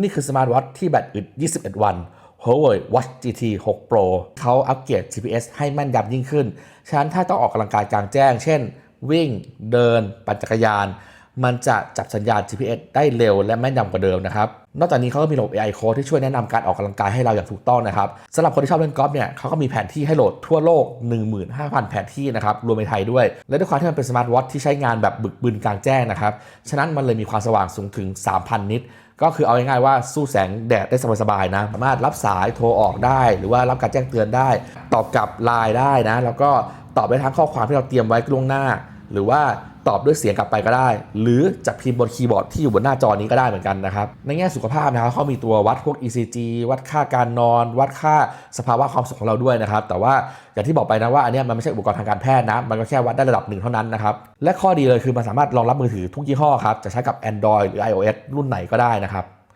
นี่คือสมาร์ทวอทที่แบตอึด 21 วัน Huawei Watch GT 6 Pro เขาอัปเกรด GPS ให้แม่นยำยิ่งขึ้น ฉะนั้นถ้าต้องออกกำลังกายกลางแจ้ง เช่น วิ่ง เดิน ปั่นจักรยาน มันจะจับสัญญาณ GPS ได้เร็วและแม่นยำกว่าเดิมนะครับ นอกจากนี้เขาก็มีระบบ AI Code ที่ช่วยแนะนำการออกกำลังกายให้เราอย่างถูกต้องนะครับสำหรับคนที่ชอบเล่นกอล์ฟเนี่ยเขาก็มีแผนที่ให้โหลดทั่วโลก 15,000 แผนที่นะครับรวมในไทยด้วย และด้วยความที่มันเป็นสมาร์ทวอทที่ใช้งานแบบบึกบึนกลางแจ้งนะครับฉะนั้นมันเลยมีความสว่างสูงถึง 3,000 นิตก็คือเอาง่ายๆว่าสู้แสงแดดได้สบายๆนะ สามารถรับสายโทรออกได้ หรือว่ารับการแจ้งเตือนได้ ตอบกลับไลน์ได้นะ แล้วก็ตอบได้ทั้งข้อความที่เราเตรียมไว้ล่วงหน้า หรือว่าตอบด้วยเสียงกลับไปก็ได้ หรือจะพิมพ์บนคีย์บอร์ดที่อยู่บนหน้าจอนี้ก็ได้เหมือนกันนะครับ ในแง่สุขภาพนะครับเขามีตัววัดพวก ECG วัดค่าการนอน วัดค่าสภาวะความสุขของเราด้วยนะครับ แต่ว่าอย่างที่บอกไปนะว่าอันนี้มันไม่ใช่อุปกรณ์ทางการแพทย์นะ มันก็แค่วัดได้ระดับหนึ่งเท่านั้นนะครับ และข้อดีเลยคือมันสามารถรองรับมือถือทุกยี่ห้อครับ จะใช้กับ Android หรือ iOS รุ่นไหนก็ได้นะครับ